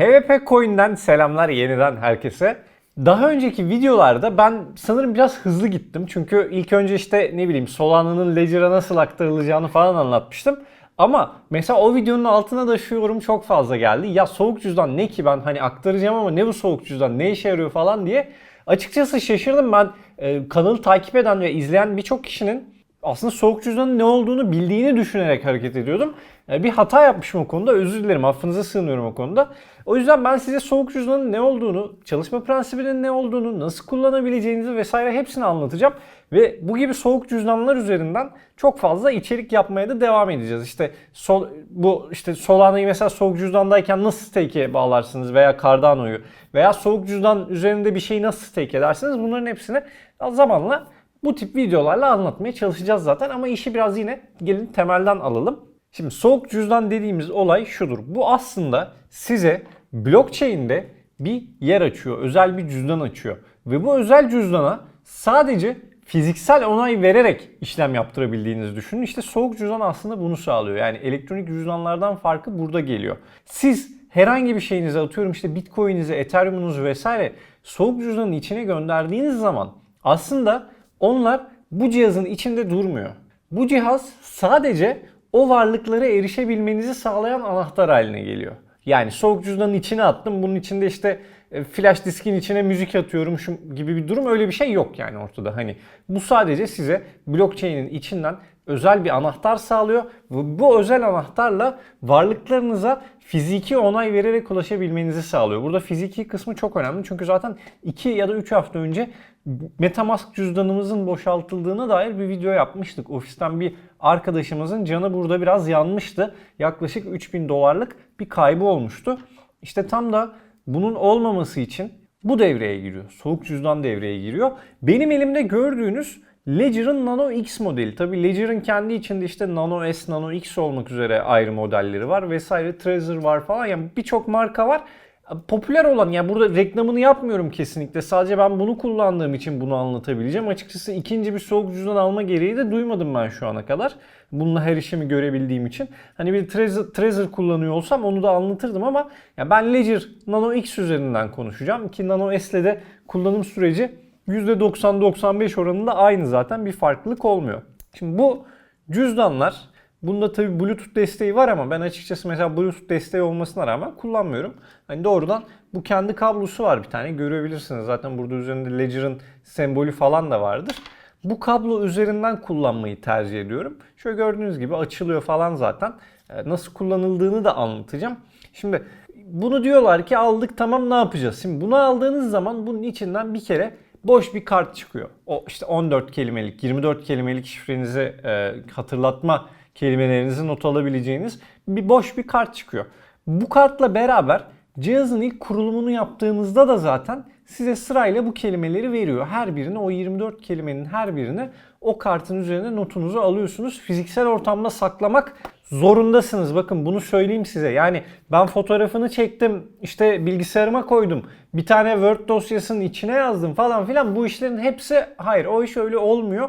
HVP Coin'den selamlar yeniden herkese. Daha önceki videolarda ben sanırım biraz hızlı gittim. Çünkü ilk önce işte ne bileyim Solana'nın Ledger'a nasıl aktarılacağını falan anlatmıştım. Ama mesela o videonun altına da şu yorum çok fazla geldi. Ya soğuk cüzdan ne ki ben hani aktaracağım ama ne bu soğuk cüzdan ne işe yarıyor falan diye. Açıkçası şaşırdım ben e, kanalı takip eden ve izleyen birçok kişinin aslında soğuk cüzdanın ne olduğunu bildiğini düşünerek hareket ediyordum. E, Bir hata yapmışım o konuda. Özür dilerim. Affınıza sığınıyorum o konuda. O yüzden ben size soğuk cüzdanın ne olduğunu, çalışma prensibinin ne olduğunu, nasıl kullanabileceğinizi vesaire hepsini anlatacağım. Ve bu gibi soğuk cüzdanlar üzerinden çok fazla içerik yapmaya da devam edeceğiz. İşte sol, bu işte Solana'yı mesela soğuk cüzdandayken nasıl stake'e bağlarsınız veya Cardano'yu veya soğuk cüzdan üzerinde bir şeyi nasıl stake edersiniz bunların hepsini zamanla bu tip videolarla anlatmaya çalışacağız zaten ama işi biraz yine gelin temelden alalım. Şimdi soğuk cüzdan dediğimiz olay şudur. Bu aslında size blockchain'de bir yer açıyor. Özel bir cüzdan açıyor. Ve bu özel cüzdana sadece fiziksel onay vererek işlem yaptırabildiğinizi düşünün. İşte soğuk cüzdan aslında bunu sağlıyor. Yani elektronik cüzdanlardan farkı burada geliyor. Siz herhangi bir şeyinizi atıyorum işte Bitcoin'inizi, Ethereum'unuzu vesaire soğuk cüzdanın içine gönderdiğiniz zaman aslında onlar bu cihazın içinde durmuyor. Bu cihaz sadece o varlıklara erişebilmenizi sağlayan anahtar haline geliyor. Yani soğuk cüzdanın içine attım. Bunun içinde işte e, flash diskin içine müzik atıyorum şu gibi bir durum öyle bir şey yok yani ortada. Hani bu sadece size blockchain'in içinden özel bir anahtar sağlıyor ve bu özel anahtarla varlıklarınıza fiziki onay vererek ulaşabilmenizi sağlıyor. Burada fiziki kısmı çok önemli çünkü zaten 2 ya da 3 hafta önce Metamask cüzdanımızın boşaltıldığına dair bir video yapmıştık. Ofisten bir arkadaşımızın canı burada biraz yanmıştı. Yaklaşık 3000 dolarlık bir kaybı olmuştu. İşte tam da bunun olmaması için bu devreye giriyor. Soğuk cüzdan devreye giriyor. Benim elimde gördüğünüz Ledger'ın Nano X modeli. Tabi Ledger'ın kendi içinde işte Nano S, Nano X olmak üzere ayrı modelleri var vesaire. Trezor var falan. Yani birçok marka var. Popüler olan yani burada reklamını yapmıyorum kesinlikle. Sadece ben bunu kullandığım için bunu anlatabileceğim. Açıkçası ikinci bir soğuk cüzdan alma gereği de duymadım ben şu ana kadar. Bununla her işimi görebildiğim için. Hani bir Trezor, Trezor kullanıyor olsam onu da anlatırdım ama ya ben Ledger Nano X üzerinden konuşacağım. Ki Nano S'le de kullanım süreci %90-95 oranında aynı zaten bir farklılık olmuyor. Şimdi bu cüzdanlar Bunda tabi Bluetooth desteği var ama ben açıkçası mesela Bluetooth desteği olmasına rağmen kullanmıyorum. Hani doğrudan bu kendi kablosu var bir tane görebilirsiniz. Zaten burada üzerinde Ledger'ın sembolü falan da vardır. Bu kablo üzerinden kullanmayı tercih ediyorum. Şöyle gördüğünüz gibi açılıyor falan zaten. Ee, Nasıl kullanıldığını da anlatacağım. Şimdi bunu diyorlar ki aldık tamam ne yapacağız? Şimdi bunu aldığınız zaman bunun içinden bir kere boş bir kart çıkıyor. O işte 14 kelimelik, 24 kelimelik şifrenizi e, hatırlatma kelimelerinizi not alabileceğiniz bir boş bir kart çıkıyor. Bu kartla beraber cihazın ilk kurulumunu yaptığınızda da zaten size sırayla bu kelimeleri veriyor. Her birini o 24 kelimenin her birini o kartın üzerine notunuzu alıyorsunuz. Fiziksel ortamda saklamak zorundasınız. Bakın bunu söyleyeyim size. Yani ben fotoğrafını çektim, işte bilgisayarıma koydum. Bir tane Word dosyasının içine yazdım falan filan. Bu işlerin hepsi hayır o iş öyle olmuyor.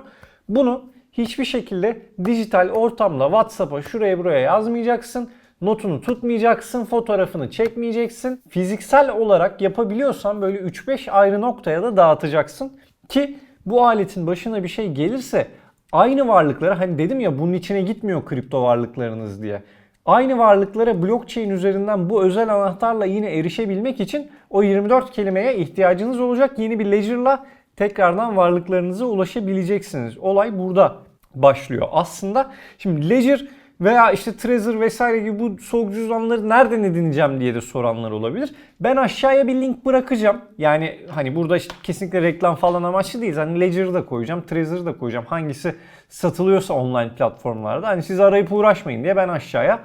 Bunu hiçbir şekilde dijital ortamda WhatsApp'a şuraya buraya yazmayacaksın. Notunu tutmayacaksın, fotoğrafını çekmeyeceksin. Fiziksel olarak yapabiliyorsan böyle 3-5 ayrı noktaya da dağıtacaksın. Ki bu aletin başına bir şey gelirse aynı varlıklara hani dedim ya bunun içine gitmiyor kripto varlıklarınız diye. Aynı varlıklara blockchain üzerinden bu özel anahtarla yine erişebilmek için o 24 kelimeye ihtiyacınız olacak. Yeni bir ledger'la tekrardan varlıklarınıza ulaşabileceksiniz. Olay burada başlıyor. Aslında şimdi Ledger veya işte Trezor vesaire gibi bu soğuk cüzdanları nereden edineceğim diye de soranlar olabilir. Ben aşağıya bir link bırakacağım. Yani hani burada işte kesinlikle reklam falan amaçlı değil. Hani Ledger'ı da koyacağım, Trezor'ı da koyacağım. Hangisi satılıyorsa online platformlarda. Hani siz arayıp uğraşmayın diye ben aşağıya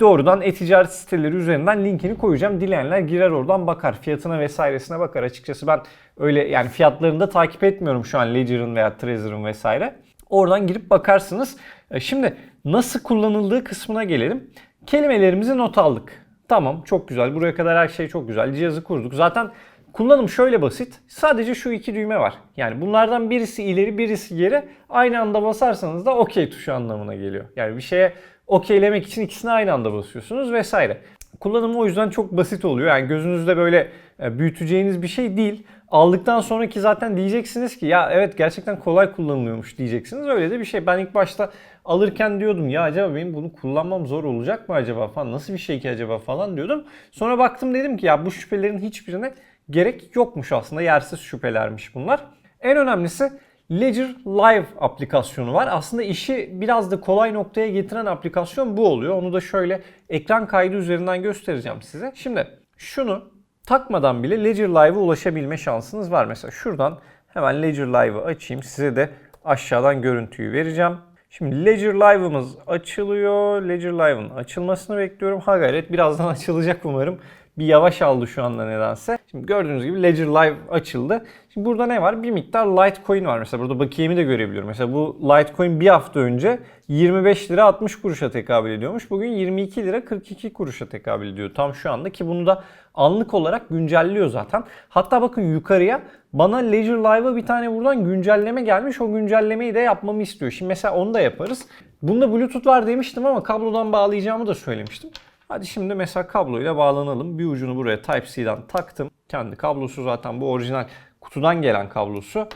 doğrudan e-ticaret siteleri üzerinden linkini koyacağım. Dileyenler girer oradan bakar. Fiyatına vesairesine bakar. Açıkçası ben öyle yani fiyatlarını da takip etmiyorum şu an Ledger'ın veya Trezor'ın vesaire. Oradan girip bakarsınız. E, Şimdi nasıl kullanıldığı kısmına gelelim. Kelimelerimizi not aldık. Tamam çok güzel. Buraya kadar her şey çok güzel. Cihazı kurduk. Zaten kullanım şöyle basit. Sadece şu iki düğme var. Yani bunlardan birisi ileri birisi geri. Aynı anda basarsanız da OK tuşu anlamına geliyor. Yani bir şeye okeylemek için ikisini aynı anda basıyorsunuz vesaire. Kullanımı o yüzden çok basit oluyor. Yani gözünüzde böyle e, büyüteceğiniz bir şey değil. Aldıktan sonraki zaten diyeceksiniz ki ya evet gerçekten kolay kullanılıyormuş diyeceksiniz. Öyle de bir şey. Ben ilk başta alırken diyordum ya acaba benim bunu kullanmam zor olacak mı acaba falan nasıl bir şey ki acaba falan diyordum. Sonra baktım dedim ki ya bu şüphelerin hiçbirine gerek yokmuş aslında. Yersiz şüphelermiş bunlar. En önemlisi Ledger Live aplikasyonu var. Aslında işi biraz da kolay noktaya getiren aplikasyon bu oluyor. Onu da şöyle ekran kaydı üzerinden göstereceğim size. Şimdi şunu takmadan bile Ledger Live'a ulaşabilme şansınız var. Mesela şuradan hemen Ledger Live'ı açayım. Size de aşağıdan görüntüyü vereceğim. Şimdi Ledger Live'ımız açılıyor. Ledger Live'ın açılmasını bekliyorum. Ha gayret birazdan açılacak umarım. Bir yavaş aldı şu anda nedense. Şimdi gördüğünüz gibi Ledger Live açıldı. Şimdi burada ne var? Bir miktar Litecoin var. Mesela burada bakiyemi de görebiliyorum. Mesela bu Litecoin bir hafta önce 25 lira 60 kuruşa tekabül ediyormuş. Bugün 22 lira 42 kuruşa tekabül ediyor. Tam şu anda ki bunu da anlık olarak güncelliyor zaten. Hatta bakın yukarıya bana Ledger Live'a bir tane buradan güncelleme gelmiş. O güncellemeyi de yapmamı istiyor. Şimdi mesela onu da yaparız. Bunda Bluetooth var demiştim ama kablodan bağlayacağımı da söylemiştim. Hadi şimdi mesela kabloyla bağlanalım. Bir ucunu buraya Type-C'den taktım. Kendi kablosu zaten bu orijinal kutudan gelen kablosu.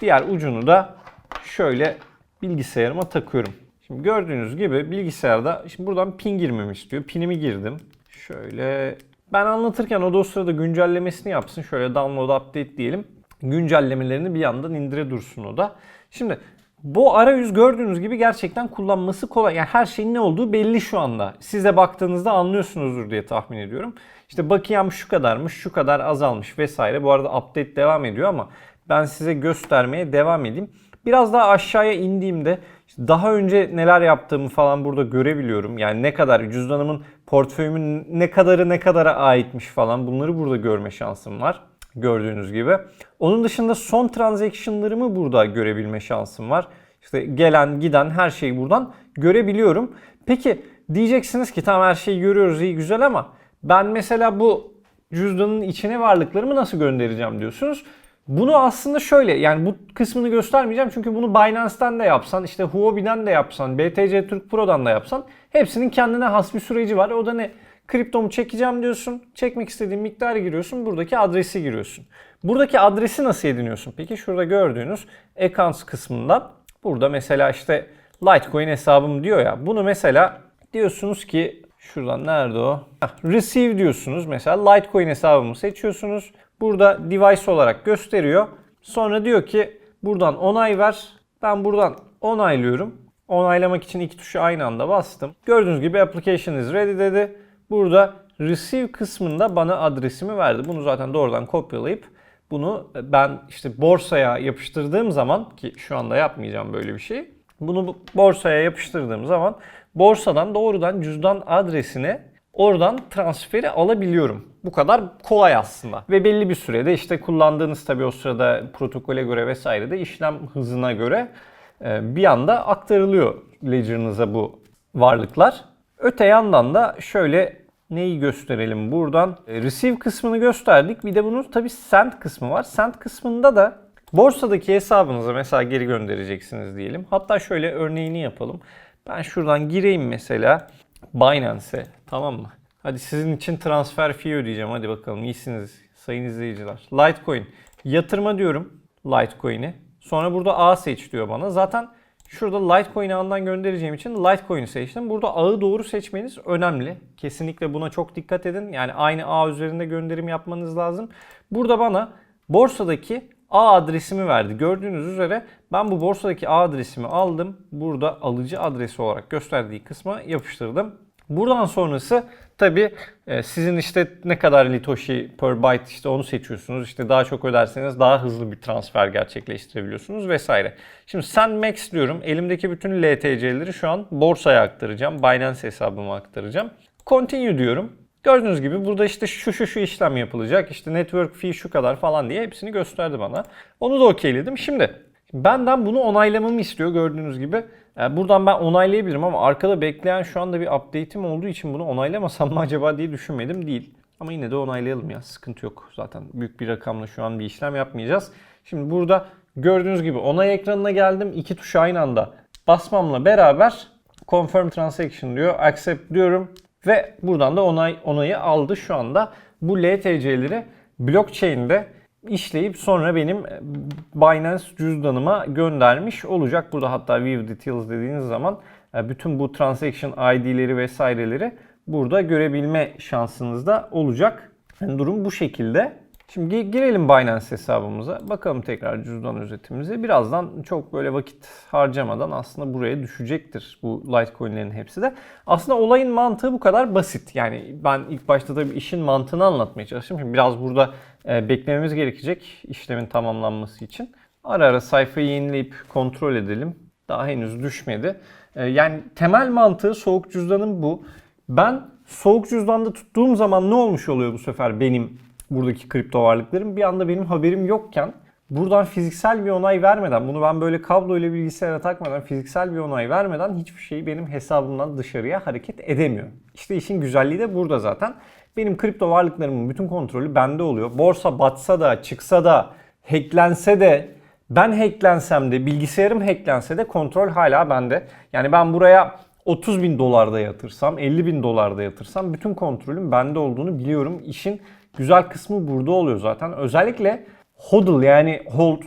Diğer ucunu da şöyle bilgisayarıma takıyorum. Şimdi gördüğünüz gibi bilgisayarda şimdi buradan pin girmemi istiyor. Pinimi girdim. Şöyle ben anlatırken o da o sırada güncellemesini yapsın. Şöyle download update diyelim. Güncellemelerini bir yandan indire dursun o da. Şimdi bu arayüz gördüğünüz gibi gerçekten kullanması kolay. Yani her şeyin ne olduğu belli şu anda. Size baktığınızda anlıyorsunuzdur diye tahmin ediyorum. İşte bakiyem şu kadarmış, şu kadar azalmış vesaire. Bu arada update devam ediyor ama ben size göstermeye devam edeyim. Biraz daha aşağıya indiğimde daha önce neler yaptığımı falan burada görebiliyorum. Yani ne kadar cüzdanımın, portföyümün ne kadarı ne kadara aitmiş falan bunları burada görme şansım var gördüğünüz gibi. Onun dışında son transaction'larımı burada görebilme şansım var. İşte gelen giden her şeyi buradan görebiliyorum. Peki diyeceksiniz ki tamam her şeyi görüyoruz iyi güzel ama ben mesela bu cüzdanın içine varlıklarımı nasıl göndereceğim diyorsunuz. Bunu aslında şöyle yani bu kısmını göstermeyeceğim çünkü bunu Binance'ten de yapsan, işte Huobi'den de yapsan, BTC Türk Pro'dan da yapsan hepsinin kendine has bir süreci var. O da ne? Kriptomu çekeceğim diyorsun. Çekmek istediğin miktarı giriyorsun. Buradaki adresi giriyorsun. Buradaki adresi nasıl ediniyorsun? Peki şurada gördüğünüz accounts kısmından burada mesela işte Litecoin hesabım diyor ya. Bunu mesela diyorsunuz ki şuradan nerede o? Heh, receive diyorsunuz. Mesela Litecoin hesabımı seçiyorsunuz. Burada device olarak gösteriyor. Sonra diyor ki buradan onay ver. Ben buradan onaylıyorum. Onaylamak için iki tuşu aynı anda bastım. Gördüğünüz gibi application is ready dedi. Burada receive kısmında bana adresimi verdi. Bunu zaten doğrudan kopyalayıp bunu ben işte borsaya yapıştırdığım zaman ki şu anda yapmayacağım böyle bir şey. Bunu borsaya yapıştırdığım zaman borsadan doğrudan cüzdan adresine oradan transferi alabiliyorum. Bu kadar kolay aslında. Ve belli bir sürede işte kullandığınız tabii o sırada protokole göre vesaire de işlem hızına göre bir anda aktarılıyor ledger'ınıza bu varlıklar. Öte yandan da şöyle neyi gösterelim buradan? E, receive kısmını gösterdik. Bir de bunun tabi send kısmı var. Send kısmında da borsadaki hesabınıza mesela geri göndereceksiniz diyelim. Hatta şöyle örneğini yapalım. Ben şuradan gireyim mesela Binance'e tamam mı? Hadi sizin için transfer fee ödeyeceğim. Hadi bakalım iyisiniz sayın izleyiciler. Litecoin. Yatırma diyorum Litecoin'i. Sonra burada A seç diyor bana. Zaten Şurada Litecoin ağından göndereceğim için Litecoin'i seçtim. Burada ağı doğru seçmeniz önemli. Kesinlikle buna çok dikkat edin. Yani aynı ağ üzerinde gönderim yapmanız lazım. Burada bana borsadaki ağ adresimi verdi. Gördüğünüz üzere ben bu borsadaki ağ adresimi aldım. Burada alıcı adresi olarak gösterdiği kısma yapıştırdım. Buradan sonrası tabi sizin işte ne kadar Litoshi per byte işte onu seçiyorsunuz. İşte daha çok öderseniz daha hızlı bir transfer gerçekleştirebiliyorsunuz vesaire. Şimdi Send Max diyorum. Elimdeki bütün LTC'leri şu an borsaya aktaracağım. Binance hesabıma aktaracağım. Continue diyorum. Gördüğünüz gibi burada işte şu şu şu işlem yapılacak. İşte network fee şu kadar falan diye hepsini gösterdi bana. Onu da okeyledim. Şimdi benden bunu onaylamamı istiyor gördüğünüz gibi. Buradan ben onaylayabilirim ama arkada bekleyen şu anda bir update'im olduğu için bunu onaylamasam mı acaba diye düşünmedim değil. Ama yine de onaylayalım ya sıkıntı yok. Zaten büyük bir rakamla şu an bir işlem yapmayacağız. Şimdi burada gördüğünüz gibi onay ekranına geldim. İki tuş aynı anda basmamla beraber confirm transaction diyor. Accept diyorum Ve buradan da onay onayı aldı şu anda. Bu LTC'leri blockchain'de işleyip sonra benim e, Binance cüzdanıma göndermiş olacak. Burada hatta View Details dediğiniz zaman e, bütün bu transaction ID'leri vesaireleri burada görebilme şansınız da olacak. Yani durum bu şekilde. Şimdi gi- girelim Binance hesabımıza. Bakalım tekrar cüzdan özetimize. Birazdan çok böyle vakit harcamadan aslında buraya düşecektir bu Litecoin'lerin hepsi de. Aslında olayın mantığı bu kadar basit. Yani ben ilk başta tabii işin mantığını anlatmaya çalıştım. Şimdi biraz burada e, beklememiz gerekecek işlemin tamamlanması için. Ara ara sayfayı yenileyip kontrol edelim. Daha henüz düşmedi. E, yani temel mantığı soğuk cüzdanın bu. Ben soğuk cüzdanda tuttuğum zaman ne olmuş oluyor bu sefer benim buradaki kripto varlıklarım? Bir anda benim haberim yokken buradan fiziksel bir onay vermeden, bunu ben böyle kablo ile bilgisayara takmadan, fiziksel bir onay vermeden hiçbir şey benim hesabımdan dışarıya hareket edemiyor. İşte işin güzelliği de burada zaten. Benim kripto varlıklarımın bütün kontrolü bende oluyor. Borsa batsa da, çıksa da, hacklense de, ben hacklensem de, bilgisayarım hacklense de kontrol hala bende. Yani ben buraya 30 bin dolarda yatırsam, 50 bin dolarda yatırsam bütün kontrolün bende olduğunu biliyorum. İşin güzel kısmı burada oluyor zaten. Özellikle hodl yani hold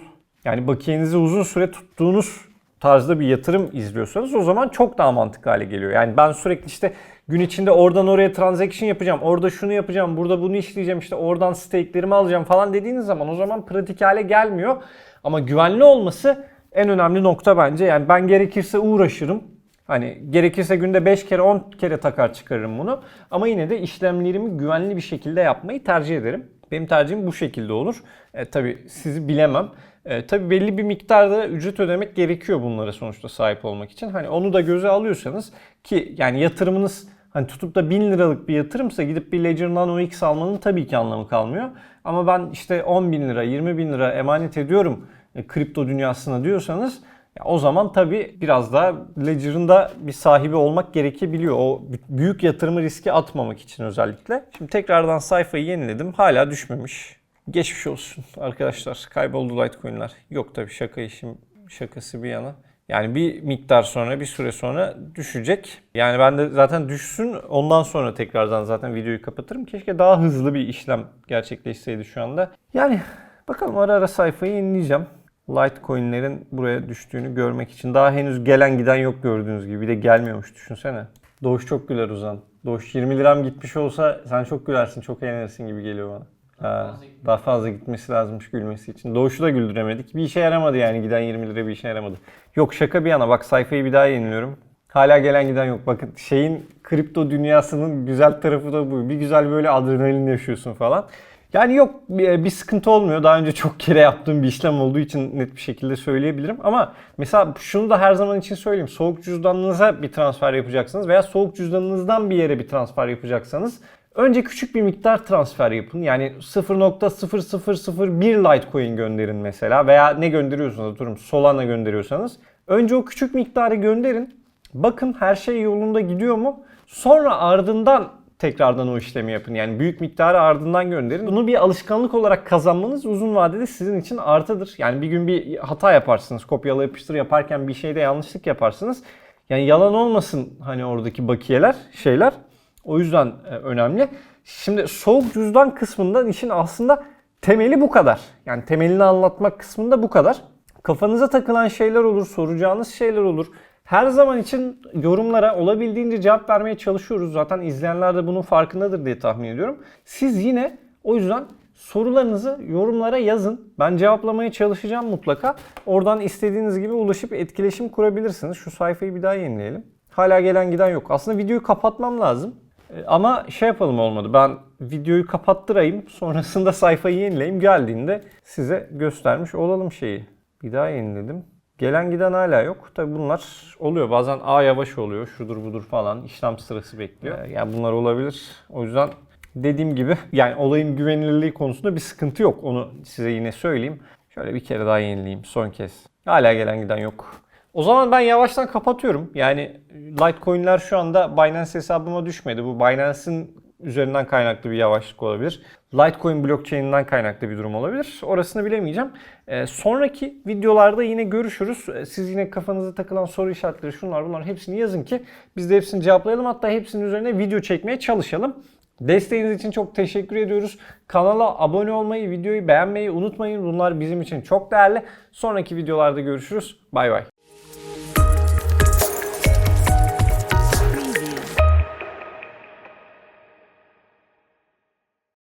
yani bakiyenizi uzun süre tuttuğunuz tarzda bir yatırım izliyorsanız o zaman çok daha mantıklı hale geliyor. Yani ben sürekli işte gün içinde oradan oraya transaction yapacağım, orada şunu yapacağım, burada bunu işleyeceğim, işte oradan stake'lerimi alacağım falan dediğiniz zaman o zaman pratik hale gelmiyor. Ama güvenli olması en önemli nokta bence. Yani ben gerekirse uğraşırım. Hani gerekirse günde 5 kere 10 kere takar çıkarırım bunu. Ama yine de işlemlerimi güvenli bir şekilde yapmayı tercih ederim. Benim tercihim bu şekilde olur. E, tabii sizi bilemem. E, tabii belli bir miktarda ücret ödemek gerekiyor bunlara sonuçta sahip olmak için. Hani onu da göze alıyorsanız ki yani yatırımınız hani tutup da 1000 liralık bir yatırımsa gidip bir Ledger Nano X almanın tabii ki anlamı kalmıyor. Ama ben işte 10 bin lira 20 bin lira emanet ediyorum e, kripto dünyasına diyorsanız ya o zaman tabii biraz daha Ledger'ın da bir sahibi olmak gerekebiliyor. O büyük yatırımı riske atmamak için özellikle. Şimdi tekrardan sayfayı yeniledim. Hala düşmemiş. Geçmiş olsun arkadaşlar. Kayboldu Litecoin'ler. Yok tabii şaka işim şakası bir yana. Yani bir miktar sonra bir süre sonra düşecek. Yani ben de zaten düşsün ondan sonra tekrardan zaten videoyu kapatırım. Keşke daha hızlı bir işlem gerçekleşseydi şu anda. Yani bakalım ara ara sayfayı yenileyeceğim. Litecoin'lerin buraya düştüğünü görmek için. Daha henüz gelen giden yok gördüğünüz gibi. Bir de gelmiyormuş düşünsene. Doğuş çok güler Uzan. Doğuş 20 liram gitmiş olsa sen çok gülersin, çok eğlenirsin gibi geliyor bana. Ha, daha fazla gitmesi lazımmış gülmesi için. Doğuş'u da güldüremedik. Bir işe yaramadı yani giden 20 lira bir işe yaramadı. Yok şaka bir yana bak sayfayı bir daha yeniliyorum. Hala gelen giden yok. Bakın şeyin kripto dünyasının güzel tarafı da bu. Bir güzel böyle adrenalin yaşıyorsun falan. Yani yok bir sıkıntı olmuyor. Daha önce çok kere yaptığım bir işlem olduğu için net bir şekilde söyleyebilirim. Ama mesela şunu da her zaman için söyleyeyim. Soğuk cüzdanınıza bir transfer yapacaksınız veya soğuk cüzdanınızdan bir yere bir transfer yapacaksanız önce küçük bir miktar transfer yapın. Yani 0.0001 Litecoin gönderin mesela veya ne gönderiyorsanız atıyorum Solana gönderiyorsanız önce o küçük miktarı gönderin. Bakın her şey yolunda gidiyor mu? Sonra ardından tekrardan o işlemi yapın. Yani büyük miktarı ardından gönderin. Bunu bir alışkanlık olarak kazanmanız uzun vadede sizin için artıdır. Yani bir gün bir hata yaparsınız. Kopyala yapıştır yaparken bir şeyde yanlışlık yaparsınız. Yani yalan olmasın hani oradaki bakiyeler, şeyler. O yüzden e, önemli. Şimdi soğuk cüzdan kısmından işin aslında temeli bu kadar. Yani temelini anlatmak kısmında bu kadar. Kafanıza takılan şeyler olur, soracağınız şeyler olur. Her zaman için yorumlara olabildiğince cevap vermeye çalışıyoruz. Zaten izleyenler de bunun farkındadır diye tahmin ediyorum. Siz yine o yüzden sorularınızı yorumlara yazın. Ben cevaplamaya çalışacağım mutlaka. Oradan istediğiniz gibi ulaşıp etkileşim kurabilirsiniz. Şu sayfayı bir daha yenileyelim. Hala gelen giden yok. Aslında videoyu kapatmam lazım. E, Ama şey yapalım olmadı. Ben videoyu kapattırayım. Sonrasında sayfayı yenileyim. Geldiğinde size göstermiş olalım şeyi. Bir daha yeniledim. Gelen giden hala yok. Tabi bunlar oluyor. Bazen A yavaş oluyor. Şudur budur falan. İşlem sırası bekliyor. Yani bunlar olabilir. O yüzden dediğim gibi yani olayın güvenilirliği konusunda bir sıkıntı yok. Onu size yine söyleyeyim. Şöyle bir kere daha yenileyim son kez. Hala gelen giden yok. O zaman ben yavaştan kapatıyorum. Yani Litecoin'ler şu anda Binance hesabıma düşmedi. Bu Binance'in üzerinden kaynaklı bir yavaşlık olabilir. Litecoin blockchain'inden kaynaklı bir durum olabilir. Orasını bilemeyeceğim. Ee, sonraki videolarda yine görüşürüz. Ee, Siz yine kafanıza takılan soru işaretleri şunlar bunlar hepsini yazın ki biz de hepsini cevaplayalım. Hatta hepsinin üzerine video çekmeye çalışalım. Desteğiniz için çok teşekkür ediyoruz. Kanala abone olmayı, videoyu beğenmeyi unutmayın. Bunlar bizim için çok değerli. Sonraki videolarda görüşürüz. Bay bay.